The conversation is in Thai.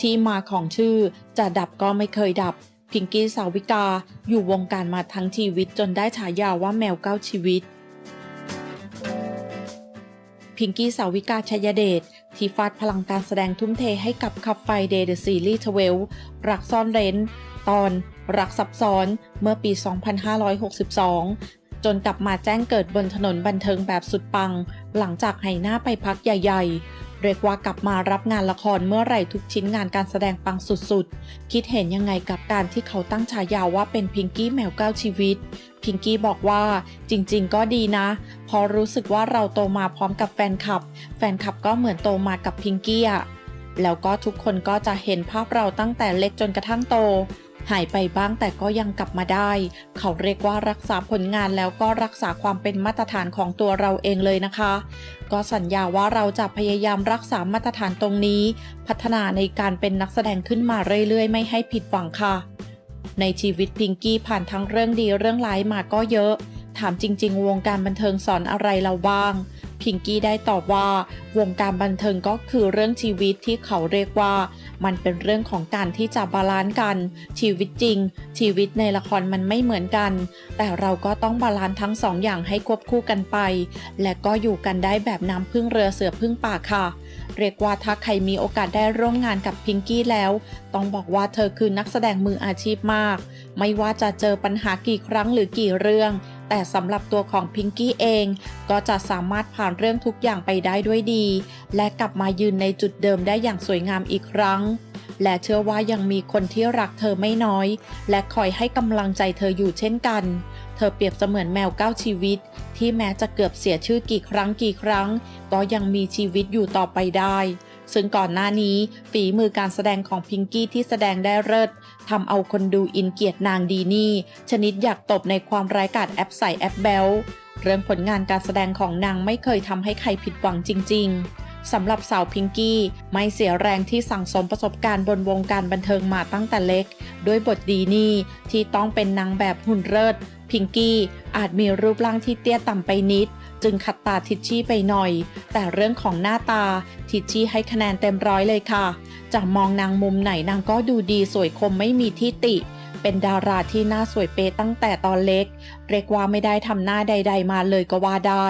ที่มาของชื่อจะดับก็ไม่เคยดับ พิงกี้สาวิกา อยู่วงการมาทั้งชีวิตจนได้ฉายาว่าแมวเก้าชีวิต พิงกี้สาวิกาชัยเดชที่ฟาดพลังการแสดงทุ่มเทให้กับขับไฟเดย์เดอะซีรีส์ทเวลรักซ่อนเร้น ตอน รักซับซ้อนเมื่อปี 2562 จนกลับมาแจ้งเกิดบนถนนบันเทิงแบบสุดปัง หลังจากไหหน้าไปพักใหญ่ๆ เรียกว่ากลับมารับงานละครเมื่อไหร่ทุกชิ้นงานการแสดงปังสุดๆ คิดเห็นยังไงกับการที่เขาตั้งฉายาว่าเป็นพิงกี้แมวเก้าชีวิต พิงกี้บอกว่าจริงๆ ก็ดีนะเพราะรู้สึกว่าเราโตมาพร้อมกับแฟนคลับ แฟนคลับก็เหมือนโตมากับพิงกี้อะแล้วก็ทุกคนก็จะเห็นภาพเราตั้งแต่เล็กจนกระทั่งโต หายไปบ้างแต่ก็ยังกลับมาได้ เขาเรียกว่ารักษาผลงานแล้วก็รักษาความเป็นมาตรฐานของตัวเราเองเลยนะคะ ก็สัญญาว่าเราจะพยายามรักษามาตรฐานตรงนี้ พัฒนาในการเป็นนักแสดงขึ้นมาเรื่อยๆ ไม่ให้ผิดหวังค่ะ ในชีวิตพิงกี้ผ่านทั้งเรื่องดีเรื่องร้ายมาก็เยอะ ถามจริง ๆ วงการบันเทิงสอนอะไรเราบ้าง พิงกี้ได้ตอบว่าวงการบันเทิงก็คือเรื่องชีวิตที่เขาเรียกว่า มันเป็นเรื่องของการที่จะบาลานซ์กัน ชีวิตจริง ชีวิตในละครมันไม่เหมือนกัน แต่เราก็ต้องบาลานซ์ทั้งสองอย่างให้ควบคู่กันไป และก็อยู่กันได้แบบน้ำพึ่งเรือเสือพึ่งป่าค่ะ เรียกว่าถ้าใครมีโอกาสได้ร่วมงานกับพิงกี้แล้ว ต้องบอกว่าเธอคือนักแสดงมืออาชีพมาก ไม่ว่าจะเจอปัญหากี่ครั้งหรือกี่เรื่อง แต่สำหรับตัวของพิงกี้เอง ก็จะสามารถผ่านเรื่องทุกอย่างไปได้ด้วยดี และกลับมายืนในจุดเดิมได้อย่างสวยงามอีกครั้ง และเชื่อว่ายังมีคนที่รักเธอไม่น้อย และคอยให้กำลังใจเธออยู่เช่นกัน เธอเปรียบเสมือนแมวเก้าชีวิต ที่แม้จะเกือบเสียชื่อกี่ครั้งกี่ครั้ง ก็ยังมีชีวิตอยู่ต่อไปได้ ซึ่งก่อนหน้านี้ฝีมือการแสดงของพิงกี้ที่แสดงได้เลิศทำเอาคนดูอินเกียรตินางดีนี่ ชนิดอยากตบในความร้ายกาจแอปใส่แอปแบลเรื่องผลงานการแสดงของนางไม่เคยทำให้ใครผิดหวังจริง ๆสำหรับสาวพิงกี้ไม่เสียแรงที่สั่งสมประสบการณ์บนวงการบันเทิงมาตั้งแต่เล็ก ด้วยบทดีนี่ที่ต้องเป็นนางแบบหุ่นเลิศ พิงกี้อาจมีรูปร่างที่เตี้ยต่ำไปนิด จึงขัดตาทิชชี่ไปหน่อย แต่เรื่องของหน้าตาทิชชี่ให้คะแนนเต็มร้อยเลยค่ะ จะมองนางมุมไหนนางก็ดูดีสวยคมไม่มีที่ติ เป็นดาราที่หน้าสวยเปตั้งแต่ตอนเล็ก เรียกว่าไม่ได้ทำหน้าใด ๆ มาเลยก็ว่าได้